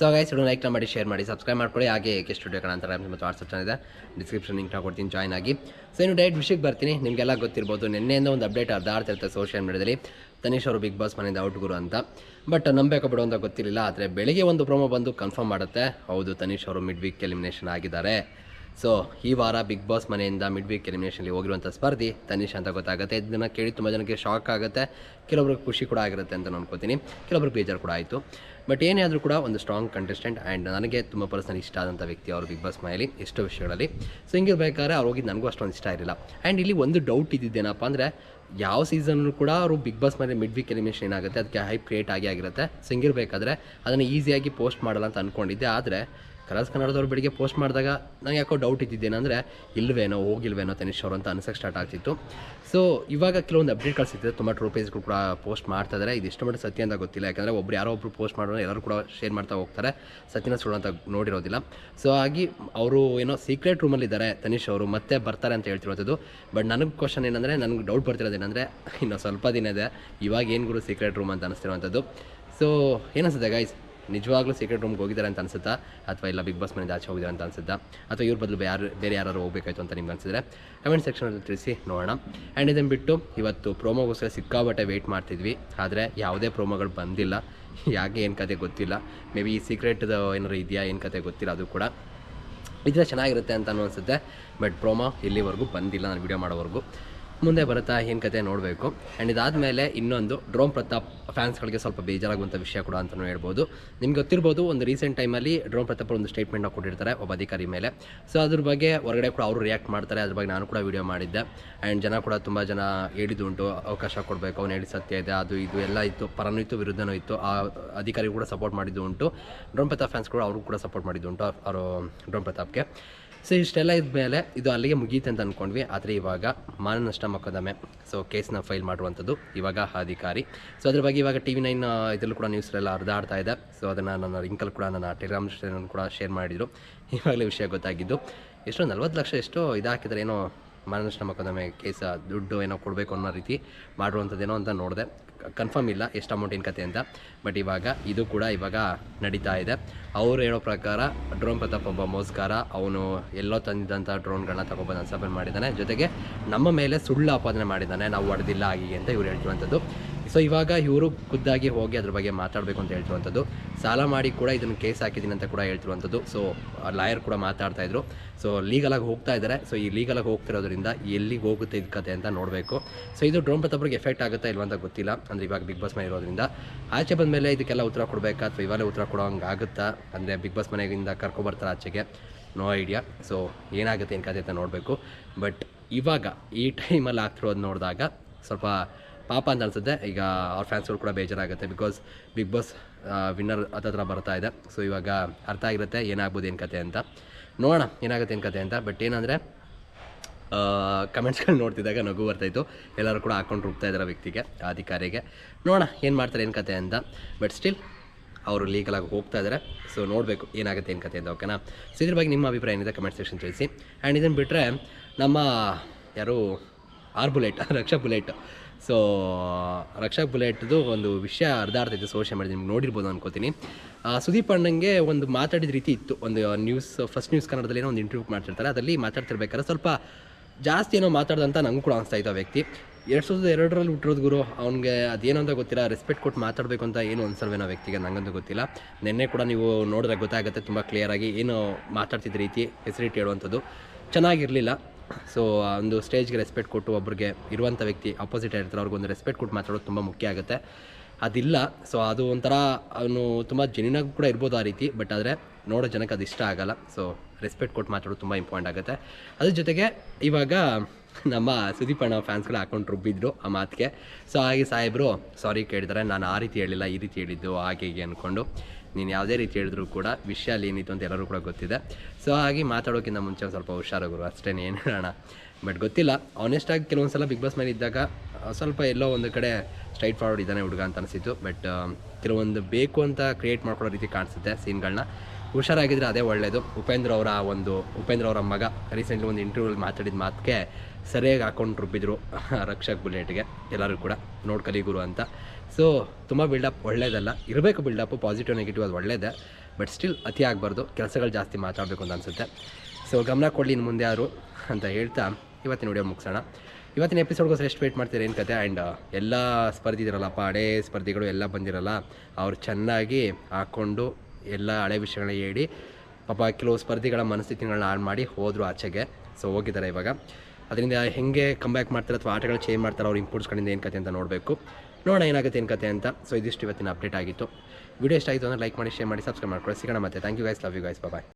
So guys ಇಡೋ like ಮಾಡಿ share ಮಾಡಿ ಸಬ್ಸ್ಕ್ರೈಬ್ ಮಾಡ್ಕೊಳ್ಳಿ. ಹಾಗೆ ಏಕೆ ಸ್ಟುಡಿಯೋ ಕಣ ಮತ್ತು ವಾಟ್ಸಪ್ ಚಾನಲ್ ಇದೆ. ಡಿಸ್ಕ್ರಿಪ್ಷನ್ ಲಿಂಕ್ ಹಾಕೊಡ್ತೀನಿ ಜಾಯ್ನ್ ಆಗಿ. ಸೊ ಇನ್ನು ಡೈರೆಕ್ಟ್ ವಿಷಯಕ್ಕೆ ಬರ್ತೀನಿ. ನಿಮಗೆಲ್ಲ ಗೊತ್ತಿರ್ಬೋದು, ನಿನ್ನೆಯಿಂದ ಒಂದು ಅಪ್ಡೇಟ್ ಅರ್ಧ ಇರುತ್ತೆ ಸೋಷಿಯಲ್ ಮೀಡಿಯಾದಲ್ಲಿ ತನಿಷ್ ಅವರು ಬಿಗ್ ಬಾಸ್ ಮನೆಯಿಂದ ಔಟ್ ಗುರು ಅಂತ. ಬಟ್ ನಂಬೇಕು ಬಿಡು ಅಂತ ಗೊತ್ತಿರಲಿಲ್ಲ, ಆದರೆ ಬೆಳಿಗ್ಗೆ ಒಂದು ಪ್ರೋಮೋ ಬಂದು ಕನ್ಫರ್ಮ್ ಮಾಡುತ್ತೆ. ಹೌದು, ತನಿಷ್ ಅವರು ಮಿಡ್ ವೀಕ್ ಎಲಿಮಿನೇಷನ್ ಆಗಿದ್ದಾರೆ. ಸೊ ಈ ವಾರ ಬಿಗ್ ಬಾಸ್ ಮನೆಯಿಂದ ಮಿಡ್ ವೀಕ್ ಎಲಿಮಿನೇಷನ್ಲಿ ಹೋಗಿರುವಂಥ ಸ್ಪರ್ಧಿ ತನಿಷ್ ಅಂತ ಗೊತ್ತಾಗುತ್ತೆ. ಇದನ್ನು ಕೇಳಿ ತುಂಬ ಜನಕ್ಕೆ ಶಾಕ್ ಆಗುತ್ತೆ. ಕೆಲವೊಬ್ರಿಗೆ ಖುಷಿ ಕೂಡ ಆಗಿರುತ್ತೆ ಅಂತ ನಾನು ಅನ್ಕೋತೀನಿ. ಕೆಲವೊಬ್ರಿಗೆ ಬೇಜಾರು ಕೂಡ ಆಯಿತು. ಬಟ್ ಏನೇ ಆದರೂ ಕೂಡ ಒಂದು ಸ್ಟ್ರಾಂಗ್ ಕಂಟೆಸ್ಟೆಂಟ್ ಆ್ಯಂಡ್ ನನಗೆ ತುಂಬ ಪರ್ಸನಲ್ ಇಷ್ಟ ಆದಂಥ ವ್ಯಕ್ತಿ ಅವರು ಬಿಗ್ ಬಾಸ್ ಮನೆಯಲ್ಲಿ ಎಷ್ಟೋ ವಿಷಯಗಳಲ್ಲಿ. ಸೊ ಹಿಂಗಿರ್ಬೇಕಾದ್ರೆ ಅವ್ರು ಹೋಗಿದ್ದು ನನಗೂ ಅಷ್ಟೊಂದು ಇಷ್ಟ ಇರಲಿಲ್ಲ. ಆ್ಯಂಡ್ ಇಲ್ಲಿ ಒಂದು ಡೌಟ್ ಇದ್ದಿದ್ದೇನಪ್ಪ ಅಂದರೆ ಯಾವ ಸೀಸನ್ನು ಕೂಡ ಅವರು ಬಿಗ್ ಬಾಸ್ ಮೇಲೆ ಮಿಡ್ ವೀಕ್ ಎಲಿಮಿನೇಷನ್ ಏನಾಗುತ್ತೆ? ಅದಕ್ಕೆ ಹೈಪ್ ಕ್ರಿಯೇಟ್ ಆಗಿ ಆಗಿರುತ್ತೆ. ಸೊ ಹಿಂಗಿರ್ಬೇಕಾದ್ರೆ ಅದನ್ನು ಈಸಿಯಾಗಿ ಪೋಸ್ಟ್ ಮಾಡಲ್ಲ ಅಂತ ಅಂದ್ಕೊಂಡಿದ್ದೆ ಆದರೆ ಕಲರ್ಸ್ ಕನ್ನಡದವ್ರು ಬೆಳಿಗ್ಗೆ ಪೋಸ್ಟ್ ಮಾಡಿದಾಗ ನಂಗೆ ಯಾಕೋ ಡೌಟ್ ಇದ್ದಿದ್ದೇನೆಂದರೆ ಇಲ್ವೇನೋ, ಹೋಗಿಲ್ವೇನೋ ತನಿಷ್ ಅವರು ಅಂತ ಅನ್ಸಕ್ಕೆ ಸ್ಟಾರ್ಟ್ ಆಗ್ತಿತ್ತು. ಸೊ ಇವಾಗ ಕೆಲವೊಂದು ಅಪ್ಡೇಟ್ ಸಿಗ್ತದೆ ತುಂಬ ಟ್ರೂ ಪೇಜ್ಗಳು ಕೂಡ ಪೋಸ್ಟ್ ಮಾಡ್ತಾ ಇದ್ದಾರೆ ಇದು ಎಷ್ಟು ಮಟ್ಟ ಸತ್ಯ ಅಂತ ಗೊತ್ತಿಲ್ಲ, ಯಾಕಂದರೆ ಒಬ್ರು ಯಾರೋ ಒಬ್ರು ಪೋಸ್ಟ್ ಮಾಡೋರು, ಎಲ್ಲರೂ ಕೂಡ ಶೇರ್ ಮಾಡ್ತಾ ಹೋಗ್ತಾರೆ. ಸತ್ಯನ ಸುಳ್ಳು ಅಂತ ನೋಡಿರೋದಿಲ್ಲ. ಸೊ ಆಗಿ ಅವರು ಏನೋ ಸೀಕ್ರೆಟ್ ರೂಮಲ್ಲಿದ್ದಾರೆ ತನಿಷ್ ಅವರು, ಮತ್ತೆ ಬರ್ತಾರೆ ಅಂತ ಹೇಳ್ತಿರೋದು ಬಟ್ ನನಗೆ ಕ್ವಶನ್ ಏನಂದರೆ, ನನಗೆ ಡೌಟ್ ಬರ್ತಿರೋದು ಏನಂದರೆ, ಇನ್ನು ಸ್ವಲ್ಪ ದಿನ ಇದೆ, ಇವಾಗ ಏನು ಗುರು ಸೀಕ್ರೆಟ್ ರೂಮ್ ಅಂತ ಅನಿಸ್ತಿರುವಂಥದ್ದು ಸೊ ಏನಿಸುತ್ತೆ ಗೈಸ್ ನಿಜವಾಗ್ಲೂ ಸೀಕ್ರೆಟ್ ರೂಮ್ಗೆ ಹೋಗಿದ್ದಾರೆ ಅಂತ ಅನ್ಸುತ್ತಾ? ಅಥವಾ ಇಲ್ಲ ಬಿಗ್ ಬಾಸ್ ಮನೆಯಿಂದ ಆಚೆ ಹೋಗಿದ್ದಾರೆ ಅಂತ ಅನ್ಸುತ್ತಾ? ಅಥವಾ ಇವ್ರ ಬದಲು ಯಾರು ಬೇರೆ ಯಾರು ಹೋಗಬೇಕಾಯ್ತು ಅಂತ ನಿಮ್ಗೆ ಅನ್ಸಿದ್ರೆ ಕಮೆಂಟ್ ಸೆಕ್ಷನಲ್ಲಿ ತಿಳಿಸಿ ನೋಡೋಣ. ಆ್ಯಂಡ್ ಇದನ್ನು ಬಿಟ್ಟು ಇವತ್ತು ಪ್ರೋಮೋಗೋಸ್ಕರ ಸಿಕ್ಕಾಬಟ್ಟೆ ವೆಯ್ಟ್ ಮಾಡ್ತಿದ್ವಿ. ಆದರೆ ಯಾವುದೇ ಪ್ರೋಮೋಗಳು ಬಂದಿಲ್ಲ. ಯಾಕೆ ಏನು ಕತೆ ಗೊತ್ತಿಲ್ಲ. ಮೇ ಬಿ ಈ ಸೀಕ್ರೆಟ್ದು ಏನಾರು ಇದೆಯಾ, ಏನು ಕತೆ ಗೊತ್ತಿಲ್ಲ, ಅದು ಕೂಡ ಇದ್ರೆ ಚೆನ್ನಾಗಿರುತ್ತೆ ಅಂತ ಅನಿಸುತ್ತೆ. ಬಟ್ ಪ್ರೋಮೋ ಇಲ್ಲಿವರೆಗೂ ಬಂದಿಲ್ಲ, ನಾನು ವೀಡಿಯೋ ಮಾಡೋವರೆಗೂ. ಮುಂದೆ ಬರುತ್ತಾ ಏನು ಕತೆ ನೋಡಬೇಕು. ಆ್ಯಂಡ್ ಇದಾದಮೇಲೆ ಇನ್ನೊಂದು ಡ್ರೋನ್ ಪ್ರತಾಪ್ ಫ್ಯಾನ್ಸ್ಗಳಿಗೆ ಸ್ವಲ್ಪ ಬೇಜಾರಾಗುವಂಥ ವಿಷಯ ಕೂಡ ಅಂತಲೂ ಹೇಳ್ಬೋದು. ನಿಮ್ಗೆ ಗೊತ್ತಿರ್ಬೋದು, ಒಂದು ರೀಸೆಂಟ್ ಟೈಮಲ್ಲಿ ಡ್ರೋನ್ ಪ್ರತಾಪ್ ಒಂದು ಸ್ಟೇಟ್ಮೆಂಟ್ನ ಕೊಟ್ಟಿರ್ತಾರೆ ಒಬ್ಬ ಅಧಿಕಾರಿ ಮೇಲೆ. ಸೊ ಅದ್ರ ಬಗ್ಗೆ ಹೊರಗಡೆ ಕೂಡ ಅವರು ರಿಯಾಕ್ಟ್ ಮಾಡ್ತಾರೆ, ಅದ್ರ ಬಗ್ಗೆ ನಾನು ಕೂಡ ವೀಡಿಯೋ ಮಾಡಿದ್ದೆ. ಆ್ಯಂಡ್ ಜನ ಕೂಡ ತುಂಬ ಜನ ಹೇಳಿದ್ದುಂಟು ಅವಕಾಶ ಕೊಡಬೇಕು, ಅವ್ನು ಹೇಳಿ ಸತ್ಯ ಇದೆ, ಅದು ಇದು ಎಲ್ಲ ಇತ್ತು ಪರನೂ ಇತ್ತು ವಿರುದ್ಧನೂ ಇತ್ತು. ಆ ಅಧಿಕಾರಿ ಕೂಡ ಸಪೋರ್ಟ್ ಮಾಡಿದ್ದು ಉಂಟು. ಡ್ರೋನ್ ಪ್ರತಾಪ್ ಫ್ಯಾನ್ಸ್ ಕೂಡ ಅವರು ಕೂಡ ಸಪೋರ್ಟ್ ಮಾಡಿದ್ದು ಉಂಟು ಅವರು ಡ್ರೋನ್ ಪ್ರತಾಪ್ಗೆ. ಸೊ ಇಷ್ಟೆಲ್ಲ ಇದ್ಮೇಲೆ ಇದು ಅಲ್ಲಿಗೆ ಮುಗೀತು ಅಂತ ಅಂದ್ಕೊಂಡ್ವಿ ಆದರೆ ಇವಾಗ ಮಾನನಷ್ಟ ಮೊಕದ್ದಮೆ. ಸೊ ಕೇಸ್ನ ಫೈಲ್ ಮಾಡುವಂಥದ್ದು ಇವಾಗ ಅಧಿಕಾರಿ ಸೊ ಅದ್ರ ಬಗ್ಗೆ ಇವಾಗ ಟಿ ವಿ ನೈನ್ ಇದರಲ್ಲೂ ಕೂಡ ನ್ಯೂಸ್ಲೆಲ್ಲ ಹರಿದಾಡ್ತಾ ಇದೆ. ಸೊ ಅದನ್ನು ನನ್ನ ಲಿಂಕಲ್ಲಿ ಕೂಡ ನನ್ನ ಟೆಲಿಗ್ರಾಮ್ ಕೂಡ ಶೇರ್ ಮಾಡಿದರು. ಇವಾಗಲೇ ವಿಷಯ ಗೊತ್ತಾಗಿದ್ದು. ಎಷ್ಟೋ ನಲ್ವತ್ತು ಲಕ್ಷ ಎಷ್ಟೋ ಇದಾಕಿದ್ರೆ ಏನೋ ಮಾನನಷ್ಟ ಮೊಕದ್ದಮೆ ಕೇಸ ದುಡ್ಡು ಏನೋ ಕೊಡಬೇಕು ಅನ್ನೋ ರೀತಿ ಮಾಡುವಂಥದ್ದೇನೋ ಅಂತ ನೋಡಿದೆ. ಕನ್ಫರ್ಮ್ ಇಲ್ಲ ಎಷ್ಟು ಅಮೌಂಟಿನ ಕತೆ ಅಂತ. ಬಟ್ ಇವಾಗ ಇದು ಕೂಡ ಇವಾಗ ನಡೀತಾ ಇದೆ. ಅವರು ಹೇಳೋ ಪ್ರಕಾರ ಡ್ರೋನ್ ಪ್ರತಾಪ್ ಒಬ್ಬ ಮೋಸ್ಕಾರ. ಅವನು ಎಲ್ಲೋ ತಂದಿದ್ದಂಥ ಡ್ರೋನ್ಗಳನ್ನ ತಗೊಬಂದು ಅನ್ಸಪನ್ ಮಾಡಿದ್ದಾನೆ. ಜೊತೆಗೆ ನಮ್ಮ ಮೇಲೆ ಸುಳ್ಳು ಆಪಾದನೆ ಮಾಡಿದ್ದಾನೆ. ನಾವು ಹೊಡೆದಿಲ್ಲ ಆಗಿ ಅಂತ ಇವ್ರು ಹೇಳ್ತಿರುವಂಥದ್ದು. ಸೊ ಇವಾಗ ಇವರು ಖುದ್ದಾಗಿ ಹೋಗಿ ಅದ್ರ ಬಗ್ಗೆ ಮಾತಾಡಬೇಕು ಅಂತ ಹೇಳ್ತಿರುವಂಥದ್ದು. ಸಾಲ ಮಾಡಿ ಕೂಡ ಇದನ್ನು ಕೇಸ್ ಹಾಕಿದ್ದೀನಿ ಅಂತ ಕೂಡ ಹೇಳ್ತಿರುವಂಥದ್ದು. ಸೊ ಲಾಯರ್ ಕೂಡ ಮಾತಾಡ್ತಾ ಇದ್ರು. ಸೊ ಲೀಗಲಾಗಿ ಹೋಗ್ತಾ ಇದ್ದಾರೆ ಸೊ ಈ ಲೀಗಲಾಗಿ ಹೋಗ್ತಿರೋದ್ರಿಂದ ಎಲ್ಲಿಗೆ ಹೋಗುತ್ತೆ ಇದು ಕತೆ ಅಂತ ನೋಡಬೇಕು. ಸೊ ಇದು ಡ್ರೋನ್ ಪ್ರತಾಪ್ರಿಗೆ ಎಫೆಕ್ಟ್ ಆಗುತ್ತಾ ಇಲ್ವಾ ಅಂತ ಗೊತ್ತಿಲ್ಲ. ಅಂದರೆ ಇವಾಗ ಬಿಗ್ ಬಾಸ್ ಮನೆ ಇರೋದ್ರಿಂದ. ಆಚೆ ಬಂದ ಮೇಲೆ ಇದಕ್ಕೆಲ್ಲ ಉತ್ತರ ಕೊಡಬೇಕಾ? ಅಥವಾ ಇವಾಗಲೇ ಉತ್ತರ ಕೊಡೋ ಹಂಗೆ ಆಗುತ್ತಾ? ಅಂದರೆ ಬಿಗ್ ಬಾಸ್ ಮನೆಯಿಂದ ಕರ್ಕೊಬರ್ತಾರೆ ಆಚೆಗೆ? ನೋ ಐಡಿಯಾ ಸೊ ಏನಾಗುತ್ತೆ ಏನು ಕತೆ ಅಂತ ನೋಡಬೇಕು. ಬಟ್ ಇವಾಗ ಈ ಟೈಮಲ್ಲಿ ಆಗ್ತಿರೋದು ನೋಡಿದಾಗ ಸ್ವಲ್ಪ ಪಾಪ ಅಂತ ಅನ್ಸುತ್ತೆ. ಈಗ ಅವ್ರ ಫ್ಯಾನ್ಸ್ಗಳು ಕೂಡ ಬೇಜಾರಾಗುತ್ತೆ ಬಿಕಾಸ್ ಬಿಗ್ ಬಾಸ್ ವಿನ್ನರ್ ಹತ್ತತ್ರ ಬರ್ತಾ ಇದೆ. ಸೊ ಇವಾಗ ಅರ್ಥ ಆಗಿರುತ್ತೆ ಏನಾಗ್ಬೋದು ಏನು ಕತೆ ಅಂತ. ನೋಡೋಣ ಏನಾಗುತ್ತೆ ಏನು ಕತೆ ಅಂತ. ಬಟ್ ಏನಂದರೆ ಕಮೆಂಟ್ಸ್ಗಳು ನೋಡ್ತಿದ್ದಾಗ ನಗು ಬರ್ತಾಯಿತ್ತು ಎಲ್ಲರೂ ಕೂಡ ಹಾಕೊಂಡು ರುಬ್ತಾ ಇದ್ದಾರೆ ವ್ಯಕ್ತಿಗೆ, ಅಧಿಕಾರಿಗೆ. ನೋಡೋಣ ಏನು ಮಾಡ್ತಾರೆ ಏನು ಕತೆ ಅಂತ. ಬಟ್ ಸ್ಟಿಲ್ ಅವರು ಲೀಗಲಾಗಿ ಹೋಗ್ತಾ ಇದ್ದಾರೆ ಸೊ ನೋಡಬೇಕು ಏನಾಗುತ್ತೆ ಏನು ಕತೆ ಅಂತ ಓಕೆನಾ ಸೊ ಇದ್ರ ಬಗ್ಗೆ ನಿಮ್ಮ ಅಭಿಪ್ರಾಯ ಏನಿದೆ ಕಮೆಂಟ್ ಸೆಕ್ಷನ್ ತಿಳಿಸಿ. ಆ್ಯಂಡ್ ಇದನ್ನು ಬಿಟ್ಟರೆ ನಮ್ಮ ಯಾರು R bullet, Raksha bullet. So Raksha ಬುಲೆಟ್ದು ಒಂದು ವಿಷಯ ಹರಿದಾಡ್ತಿತ್ತು ಸೋಷಿಯಲ್ ಮೀಡಿಯಾ ನಿಮ್ಗೆ ನೋಡಿರ್ಬೋದು ಅನ್ಕೋತೀನಿ. ಸುದೀಪ್ ಅಣ್ಣಂಗೆ ಒಂದು ಮಾತಾಡಿದ ರೀತಿ ಇತ್ತು. ಒಂದು ನ್ಯೂಸ್ ಫಸ್ಟ್ ನ್ಯೂಸ್ ಕನ್ನಡದಲ್ಲಿ ಏನೋ ಒಂದು ಇಂಟರ್ವ್ಯೂ ಮಾಡ್ತಿರ್ತಾರೆ, ಅದರಲ್ಲಿ ಮಾತಾಡ್ತಿರ್ಬೇಕಾದ್ರೆ ಸ್ವಲ್ಪ ಜಾಸ್ತಿ ಏನೋ ಮಾತಾಡ್ದಂತ ನಂಗೆ ಕೂಡ ಅನಿಸ್ತಾ ಇತ್ತು ಆ ವ್ಯಕ್ತಿ. ಎರಡು ಸಾವಿರದ ಎರಡರಲ್ಲಿ ಹುಟ್ಟಿರೋದು ಗುರು, ಅವ್ನಿಗೆ ಅದೇನೋ ಅಂತ ಗೊತ್ತಿಲ್ಲ ರೆಸ್ಪೆಕ್ಟ್ ಕೊಟ್ಟು ಮಾತಾಡಬೇಕು ಅಂತ ಏನು ಅನ್ಸಲ್ವೇನೋ ವ್ಯಕ್ತಿಗೆ ನನಗಂತೂ ಗೊತ್ತಿಲ್ಲ. ನಿನ್ನೆ ಕೂಡ ನೀವು ನೋಡಿದ್ರೆ ಗೊತ್ತಾಗುತ್ತೆ, ತುಂಬ ಕ್ಲಿಯರಾಗಿ ಏನು ಮಾತಾಡ್ತಿದ್ದ ರೀತಿ ಫೆಸಿಲಿಟಿ ಹೇಳುವಂಥದ್ದು. ಚೆನ್ನಾಗಿರಲಿಲ್ಲ. ಸೊ ಒಂದು ಸ್ಟೇಜ್ಗೆ ರೆಸ್ಪೆಕ್ಟ್ ಕೊಟ್ಟು ಒಬ್ರಿಗೆ ಇರುವಂಥ ವ್ಯಕ್ತಿ ಅಪೋಸಿಟ್ ಇರ್ತಾರೆ ಅವ್ರಿಗೊಂದು ರೆಸ್ಪೆಕ್ಟ್ ಕೊಟ್ಟು ಮಾತಾಡೋದು ತುಂಬ ಮುಖ್ಯ ಆಗುತ್ತೆ. ಅದಿಲ್ಲ ಸೊ ಅದು ಒಂಥರ ಅವನು ತುಂಬ ಜೆನ್ಯೂನಾಗಿ ಕೂಡ ಇರ್ಬೋದು ಆ ರೀತಿ ಬಟ್ ಆದರೆ ನೋಡೋ ಜನಕ್ಕೆ ಅದು ಇಷ್ಟ ಆಗಲ್ಲ. ಸೊ ರೆಸ್ಪೆಕ್ಟ್ ಕೊಟ್ಟು ಮಾತಾಡೋದು ತುಂಬ ಇಂಪಾರ್ಟೆಂಟ್ ಆಗುತ್ತೆ. ಅದ್ರ ಜೊತೆಗೆ ಇವಾಗ ನಮ್ಮ ಸುದೀಪ್ ಅಣ್ಣ ಫ್ಯಾನ್ಸ್ಗಳು ಹಾಕೊಂಡು ರುಬ್ಬಿದ್ರು ಆ ಮಾತಿಗೆ. ಸೊ ಹಾಗೆ ಸಾಹೇಬರು ಸಾರಿ ಕೇಳಿದ್ದಾರೆ ನಾನು ಆ ರೀತಿ ಹೇಳಿಲ್ಲ, ಈ ರೀತಿ ಹೇಳಿದ್ದು, ಹಾಗೆ ಹೀಗೆ ಅಂದ್ಕೊಂಡು ನೀನು ಯಾವುದೇ ರೀತಿ ಹೇಳಿದ್ರು ಕೂಡ ವಿಷಯ ಅಲ್ಲಿ ಏನಿತ್ತು ಅಂತ ಎಲ್ಲರೂ ಕೂಡ ಗೊತ್ತಿದೆ. ಸೊ ಹಾಗೆ ಮಾತಾಡೋಕ್ಕಿಂತ ಮುಂಚೆ ಒಂದು ಸ್ವಲ್ಪ ಹುಷಾರಾಗರು ಅಷ್ಟೇ ಏನು ಹೇಳೋಣ. ಬಟ್ ಗೊತ್ತಿಲ್ಲ ಆನೆಸ್ಟಾಗಿ ಕೆಲವೊಂದು ಸಲ ಬಿಗ್ ಬಾಸ್ ಮೇಲೆ ಇದ್ದಾಗ ಸ್ವಲ್ಪ ಎಲ್ಲೋ ಒಂದು ಕಡೆ ಸ್ಟ್ರೈಟ್ ಫಾರ್ವರ್ಡ್ ಇದ್ದಾನೆ ಹುಡುಗ ಅಂತ ಅನಿಸಿತು ಬಟ್ ಕೆಲವೊಂದು ಬೇಕು ಅಂತ ಕ್ರಿಯೇಟ್ ಮಾಡ್ಕೊಳ್ಳೋ ರೀತಿ ಕಾಣಿಸುತ್ತೆ ಸೀನ್ಗಳನ್ನ ಹುಷಾರಾಗಿದ್ರೆ ಅದೇ ಒಳ್ಳೆಯದು ಉಪೇಂದ್ರ ಅವರ ಒಂದು, ಉಪೇಂದ್ರ ಅವರ ಮಗ ರೀಸೆಂಟ್ಲಿ ಒಂದು ಇಂಟರ್ವ್ಯೂಲ್ಲಿ ಮಾತಾಡಿದ ಮಾತಿಗೆ ಸರಿಯಾಗಿ ಹಾಕೊಂಡು ರುಬ್ಬಿದ್ರು ರಕ್ಷಕ್ ಬುಲೆಟ್ಗೆ ಎಲ್ಲರೂ ಕೂಡ ನೋಡ್ಕಲಿ ಗುರು ಅಂತ. ಸೊ ತುಂಬ ಬಿಲ್ಡಪ್ ಒಳ್ಳೇದಲ್ಲ. ಇರಬೇಕು ಬಿಲ್ಡಪ್ಪು ಪಾಸಿಟಿವ್ ನೆಗೆಟಿವ್ ಅದು ಒಳ್ಳೇದೇ. ಬಟ್ ಸ್ಟಿಲ್ ಅತಿ ಆಗಬಾರ್ದು. ಕೆಲಸಗಳು ಜಾಸ್ತಿ ಮಾತಾಡಬೇಕು ಅಂತ ಅನಿಸುತ್ತೆ. ಸೊ ಗಮನ ಕೊಡಲಿ ಇನ್ನು ಮುಂದೆ ಯಾರು ಅಂತ ಹೇಳ್ತಾ ಇವತ್ತಿನ ವಿಡಿಯೋ ಮುಗಿಸೋಣ. ಇವತ್ತಿನ ಎಪಿಸೋಡ್ಗೋಸ್ಕರ ಎಷ್ಟು ವೇಟ್ ಮಾಡ್ತೀರಿ ಏನು ಕತೆ? ಆ್ಯಂಡ್ ಎಲ್ಲ ಸ್ಪರ್ಧಿದಿರಲ್ಲಪ್ಪ ಹಳೇ ಸ್ಪರ್ಧಿಗಳು ಎಲ್ಲ ಬಂದಿರಲ್ಲ, ಅವ್ರು ಚೆನ್ನಾಗಿ ಹಾಕ್ಕೊಂಡು ಎಲ್ಲ ಹಳೆ ವಿಷಯಗಳನ್ನ ಹೇಳಿ, ಪಾಪ ಕೆಲವು ಸ್ಪರ್ಧಿಗಳ ಮನಸ್ಥಿತಿಗಳನ್ನ ಆನ್ ಮಾಡಿ ಹೋದರು ಆಚೆಗೆ. ಸೊ ಹೋಗಿದ್ದಾರೆ ಇವಾಗ. ಅದರಿಂದ ಹೆಂಗೆ ಕಮ್ಬ್ಯಾಕ್ ಮಾಡ್ತಾರೆ ಅಥವಾ ಆಟಗಳು ಚೇಂಜ್ ಮಾಡ್ತಾರೆ ಅವ್ರ ಇಂಪೋರ್ಟ್ಸ್ಗಳಿಂದ ಏನು ಕತೆ ಅಂತ ನೋಡಬೇಕು. ನೋಡೋಣ ಏನಾಗುತ್ತೆ ಏನು ಕತೆ ಅಂತ. ಸೊ ಇದಿಷ್ಟು ಇವತ್ತಿನ ಅಪ್ಡೇಟ್ ಆಗಿತ್ತು. ವಿಡಿಯೋ ಇಷ್ಟ ಆಯಿತು ಅಂದರೆ ಲೈಕ್ ಮಾಡಿ ಶೇರ್ ಮಾಡಿ ಸಬ್ಸ್ಕ್ರೈಬ್ ಮಾಡ್ಕೊಳ್ಳಿ. ಸಿಗೋಣ ಮತ್ತೆ. Thank you guys love you guys bye